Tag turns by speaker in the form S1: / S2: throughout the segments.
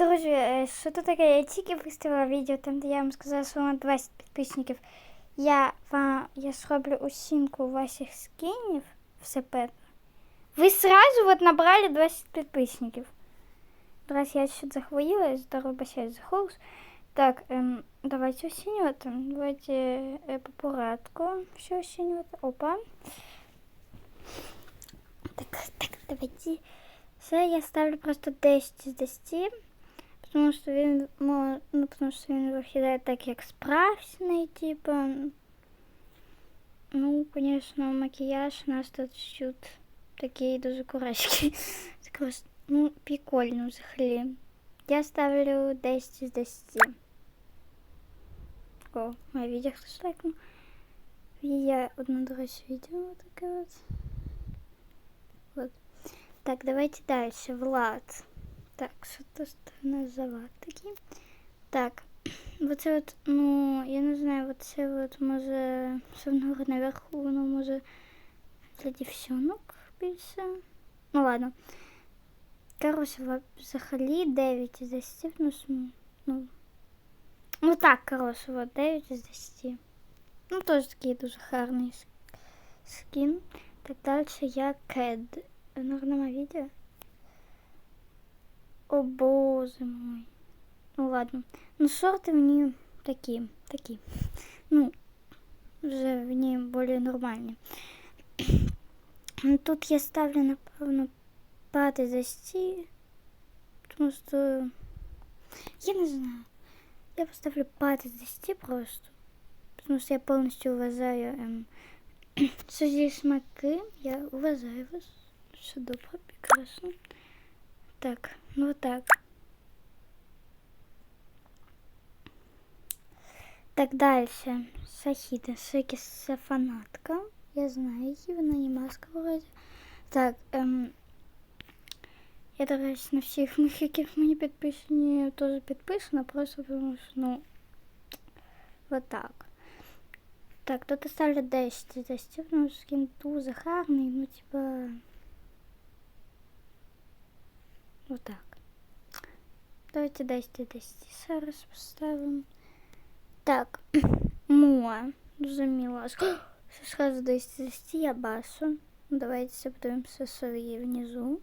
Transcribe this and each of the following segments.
S1: Друзі, е, що то таке? Я тільки виставила відео, там де я вам сказала, що на 20 підписників. Я вам я зроблю оцінку ваших скинів все перше. Ви сразу вот набрали 20 підписників. Раз я чуть захворіла, здорово бачаю за голос. Так, ем, давайте оцінювати. Давайте е, по порядку все оцінювати. Опа. Так, так, давайте. Все, я ставлю просто 10 з 10. Тому що він, мо- ну, тому що він виглядає так, як справжній, типу. Ну, звісно, макіяж у нас тут чуть такий дуже короткий. Це просто, ну, прикольно взагалі. Я ставлю 10 з 10. О, моє відео хтось лайкнув. Є одне, до речі, відео таке от. Вот. Так, давайте дальше. Влад. Так, що тут у нас за Влад такий? Так. Оце от, ну, я не знаю, оце от може все вгору наверху, воно може для дівчонок більше. Ну ладно. Короче, ва- взагалі 9 із 10, ну, ну, ну так, коротше, от 9 із 10. Ну, теж такий дуже гарний скін. Так далі я Кед. Норма відео. О боже мой. Ну ладно. Ну шорти мені такі, такі. Ну, вже вони більш нормальні. Ну, Тут я ставлю, напевно, п'яти за сті. Тому що я не знаю. Я поставлю п'яти за сті просто. Тому що я повністю уважаю ем, що здесь смаки. Я уважаю вас. Все добре, прекрасно. Так, ну вот так. Так, дальше. Сахіда. Шикіс це фанатка. Я знаю її, вона не маска вроде. Так, ем, я, до речі, на всіх моїх, яких мені підписані, теж підписана, просто тому що, ну, вот так. Так, тут я ставлю 10 з 10, тому що скін дуже гарний, ну, типа, вот так. Давайте 10 з 10 зараз поставимо. Так, Муа, дуже мило. Сразу 10 з 10 я басу. Давайте подивимося свої внизу.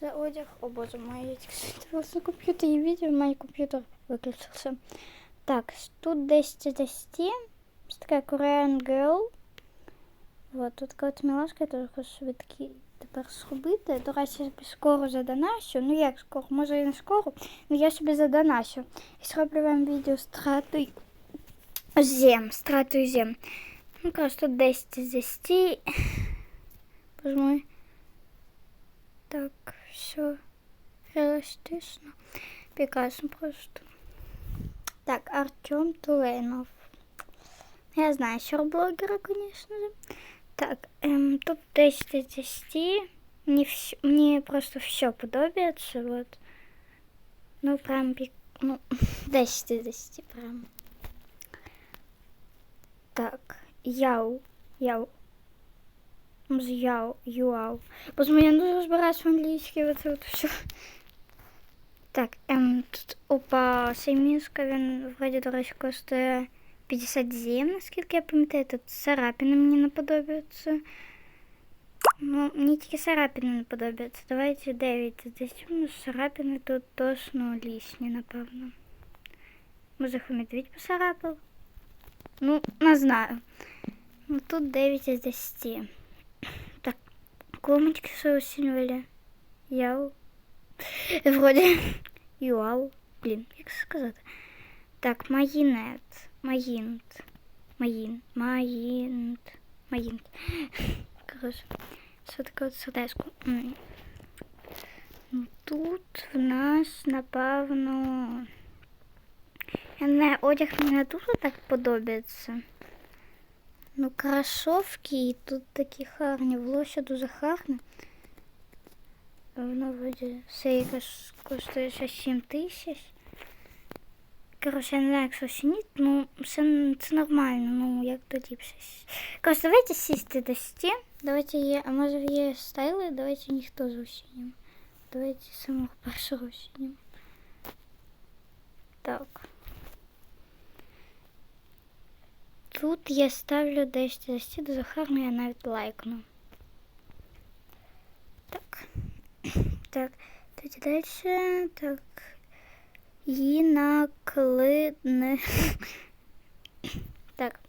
S1: За одяг. О боже мой, я тільки що дивилася на комп'ютері і відео, мій комп'ютер виключився. Так, тут 10 з 10. Ось така Korean Girl. Вот, тут така милашка, я теж хочу собі такі тепер зробити. До речі, я собі скоро задоначу. Ну як скоро, може і не скоро, але я собі задоначу. І зроблю вам відео з тратою зем, з тратою зем. Ну, коротше, тут 10 з 10. Боже мой. Так, все реалистично. Прекрасно просто. Так, Артем Туленов. Я знаю блогера, конечно же. Так, эм, тут 10 из 10. Мне, вс- мне просто все подобается, вот. Ну, прям, пик- ну, 10 из 10 прям. Так, яу, яу. Може, яу, юау. Бо я не дуже розбираюсь в англійській, оце от все. Так, ем, тут опа, цей міска, він вроді, до речі, коштує 57, наскільки я пам'ятаю, тут царапини мені не подобаються. Ну, мені тільки царапини не подобаються. Давайте 9 з 10, ну, царапини тут точно лишні, напевно. Може, його медведь поцарапав? Ну, не знаю. Ну, тут 9 из 10. Так, комочки что оценивали? Яу. Вроде юау. Блин, як сказати. Так, магінет. Магінт. Магін. Магінт. Магінт. Короче, що таке от сердечко? Ну, Тут в нас, напевно, я не одяг мені дуже так подобається. Ну, кросовки і тут такі гарні, волосся дуже гарне. Воно вроді все якось коштує ще 7 тисяч. Коротше, я не знаю, як це оцінити, ну це, це нормально, ну як тоді щось. Коротше, давайте сісти до 10. Давайте є, а може є стайли, давайте ніхто з оцінюємо. Давайте самого першого оцінюємо. Так. Тут я ставлю 10 з 10 дуже гарно, я навіть лайкну. Так. Так, тоді далі. Так. І наклидне. Так.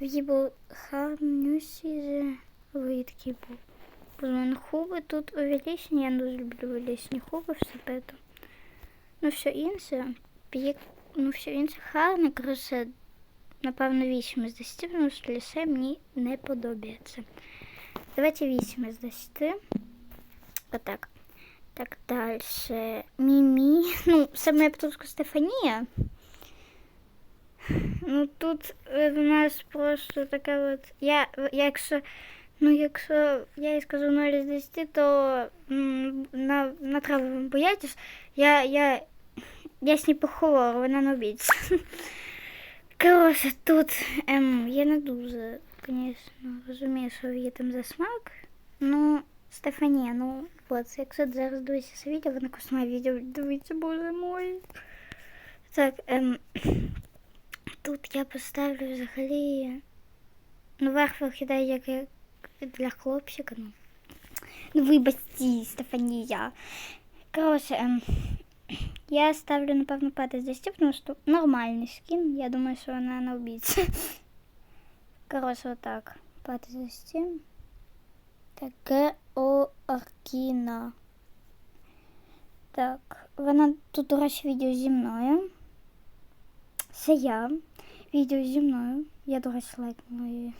S1: Її був гарнюсі видкий був. Блин, хуби тут увеличені, я дуже люблю увеличені хуби, все это. Ну, все інше, п'є, ну, все інше гарне, коротше, напевно, 8 з 10, тому що лише мені не подобається. Давайте 8 із 10. Отак. Так, дальше. Мімі. Ну, саме я б Стефанія. Ну тут е, в нас просто така от. Я, якщо, ну, якщо я їй скажу 0 з 10, то м, на, на траву ви боятесь. Я, я, я с ней поховала, вона не обідеться. Коротше, тут ем, я не дуже, звісно, розумію, що є там за смак. Ну, Стефанія, ну, от, якщо зараз дивитися це відео, вона косма відео, дивіться, боже мой. Так, ем, тут я поставлю взагалі. Ну, верх виглядає як, як для хлопчика, ну. Ну, вибачте, Стефанія. Коротше, ем, я ставлю, напевно, 5 з 10, тому що нормальний скін. Я думаю, що вона не обійдеться. Коротше, отак. 5 з 10. Таке Оркіна. Так, вона тут, до речі, відео зі мною. Це я. Відео зі мною. Я, до речі, лайкнула її.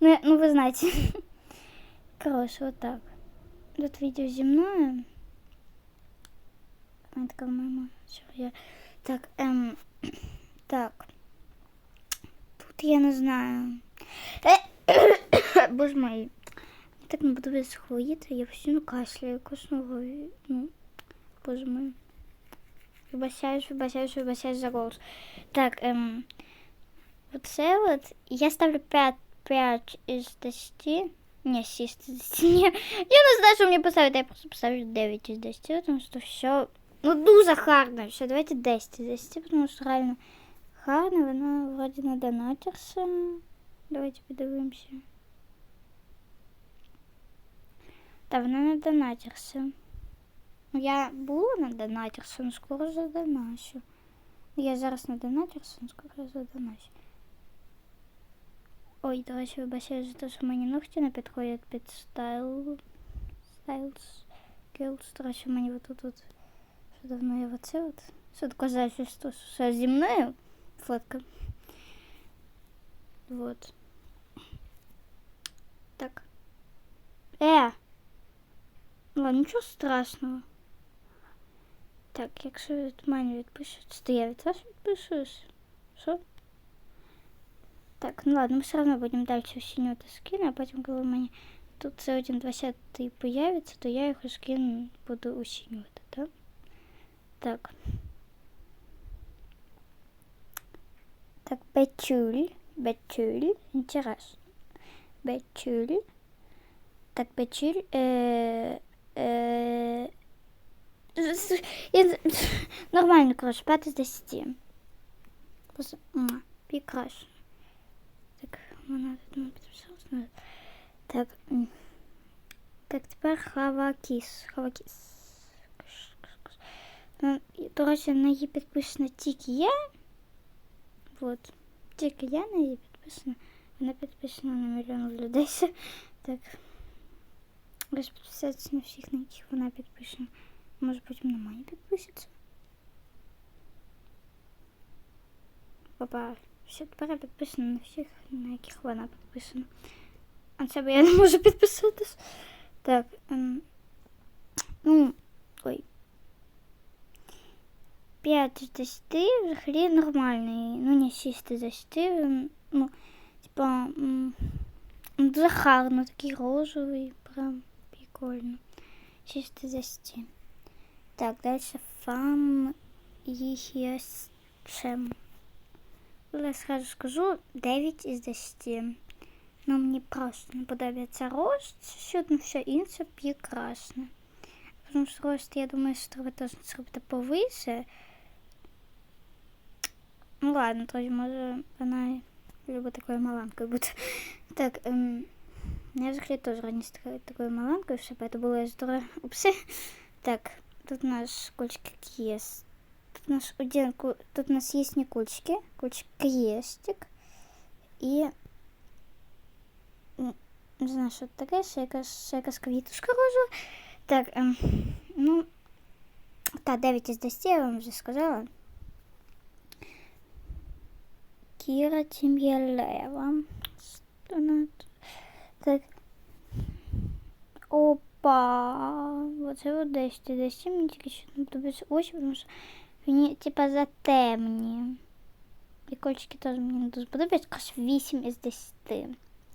S1: Ну, ну, ви знаєте. Коротше, отак. Тут відео зі мною. Вона така мама. Що я... Так, ем... Так. Тут я не знаю. Боже мой. Так не буду без хворіти, я постійно кашляю, косну ну, боже мой. Вибачаюсь, вибачаюсь, вибачаюсь за голос. Так, ем, оце от, я ставлю 5, 5 із 10. Не, 6 из 10. Не, я не знаю, що мені поставити, я просто поставлю 9 із 10, тому що все, ну, дуже гарно. Все, давайте 10 із 10, тому що реально гарно, вона вроді на донатерся. Давайте подивимося. Та вона на донатерся. Я була на донатерся, но скоро задоначу. Я зараз на донатерся, но скоро задоначу. Ой, до речі, вибачаю за те, що мені ногті не підходять під стайл. Стайлс. Гілс. До речі, мені вот тут от. Що давно я оце от. Що доказательство, що зі мною фотка. Вот. Так. Э! Ладно, нічого страшного. Так, якщо від мене відпишеться, то я від вас відпишусь. Що? Так, ну ладно, мы все равно будем дальше усинювати скины, а потом, коли мені тут це 1.20 появится, то я його скин буду усинювати, так? Так. Так, Бетюль. Бетюль. Интересно. Бетюль. Так, Бетюль. Э, э, Нормально, короче, 5 из 10. Прекрасно. Так, вона тут не підписалась. Так. Так, тепер Хавакіс. Хавакіс. Ну, до речі, на її підписана тільки я. Вот. Тільки я на її підписана. Вона підписана на мільйон людей. Так. Ось підписатися на всіх, на яких вона підписана. Може потім на мене підписаться. Папа, все тепер підписано на всіх, на яких вона підписана. А це я не можу підписатись. Так. Ем, ну, ой. 5 з 10 взагалі нормальний. Ну, не 6 з 10. Ну, типа, дуже гарно, такий розовий, прям прикольно. 6 з 10. Так, дальше фам єсчем. Я сразу скажу 9 із 10. Ну, мені просто не подобається рост, що ну, все інше прекрасно. Тому що рост, я думаю, що треба теж зробити повише. Ну ладно, тоді може вона любить такою маланкою бути. Так, ем, я взагалі теж раніше такою, такою маланкою, все, поэтому було здорово. Упси. Так, тут у нас кульчики есть. Тут у нас один, ку- тут у нас есть не кульчики, кульчик крестик. І м, не знаю, що це таке, ще якась, ще якась квіточка розова. Так, ем, ну, та 9 із 10 я вам вже сказала. Кіра Тім'ялева. Вона тут. Так. Опа. Оце от 10 із 10 мені тільки що не подобаються очі, тому що вони типа затемні. І кольчики теж мені не дуже подобаються, аж 8 із 10.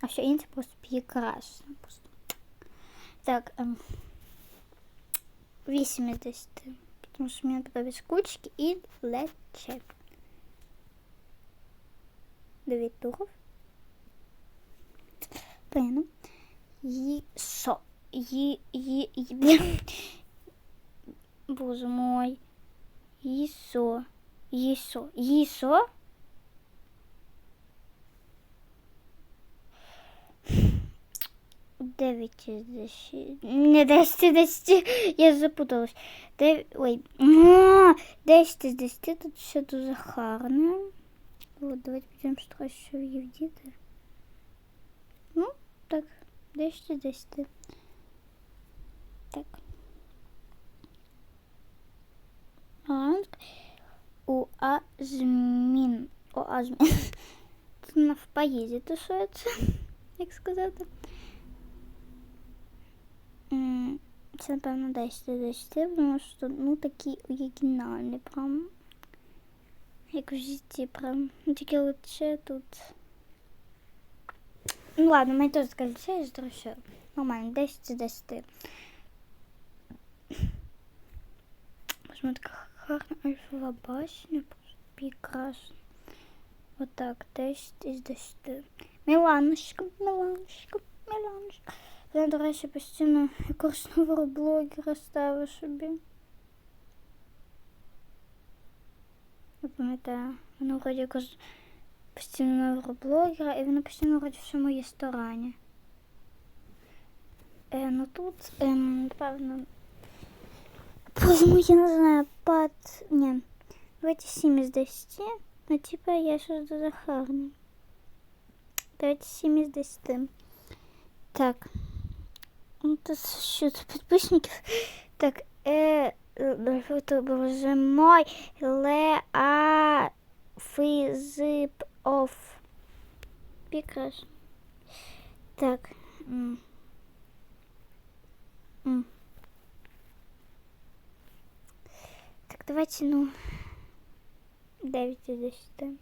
S1: А все інше просто прекрасно. Просто. Так, ем, 8 із 10. Тому що мені подобаються кульчики і лечек. Дев'ять туров. Понятно. І що? І, і, і, блін. Боже мой. Їсо. Їсо. Їсо? Дев'ять із десяти. Не десять із десяти. Я запуталась. Дев... Ой. А, Десять із десяти. Тут все дуже гарне. Вот, давайте будем строить все в Евдиты. Ну, так, 10 із 10. Так. Ранг. У Азмін. О, Азмін. Тут вона в поїзді тусується, як сказати. М, Це, напевно, 10 із 10, тому що, ну, такий оригінальний прям. Як в житті прям. Ну, Тільки лише тут. Ну ладно, мені теж кольце і здрощу. Нормально, 10 із 10. Посмотри, така гарна альфова башня. Просто прекрасно. Вот так, 10 із 10. Міланочка, Міланочка, Міланочка. Я, до речі, постійно якогось нового блогера ставлю собі. Я пам'ятаю, вона вроді якось постійно нового блогера, і вона постійно вроді в своєму ресторані. Е, ну тут, ем, напевно, Боже я не знаю, пад... Ні, давайте 7 із 10, ну типа я щось дуже гарне. Давайте 7 із 10. Так. Ну, тут що це підписників? Так, е, е, боже мой, ле, а, фи, зип, оф. Прекрасно. Так. м. М. Так, давайте, ну, 9 із 10.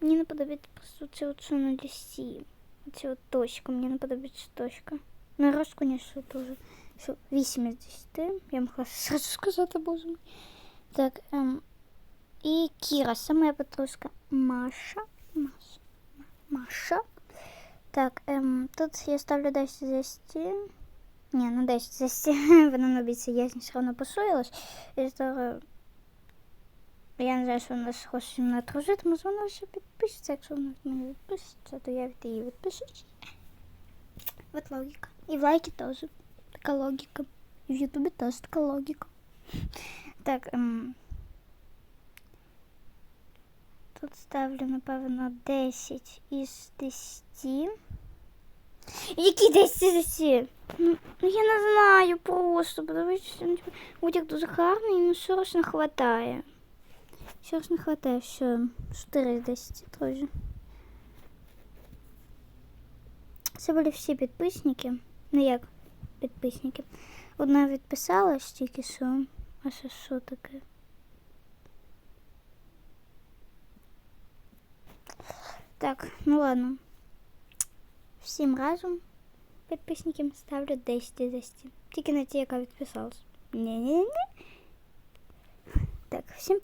S1: Мені не подобається просто це от що на лісі. Оце от точка, мені не подобається точка. Ну, раз, конечно, тоже. Що, 8 із 10. Я могла сразу сказати, боже мій. Так, ем, і Кіра, це моя подружка Маша. Маша. Маша. Так, ем, тут я ставлю 10 із 10. Ні, ну 10 із 10. Вона на бійці ясні все одно посуялась. І зараз я не знаю, що вона хоче мене дружити, може вона ще підпишеться. Якщо вона від мене відпишеться, то я від її відпишусь. Вот логика. И в лайке тоже такая логика. И в ютубе тоже такая логика. Так, ем, тут ставлю, напевно, 10 із 10. Які 10 із 10? Ну, ну, я не знаю просто, потому що типу, дуже гарний, ну все ж не хватає. Все ж не хватає, все, 4 з 10 теж. Це були всі підписники. Ну як підписники. Одна відписалась тільки що. А що таке? Так, ну ладно. Всім разом підписникам ставлю 10 із 10. Тільки на ті, яка відписалась. Ні-ні-ні. Так, всім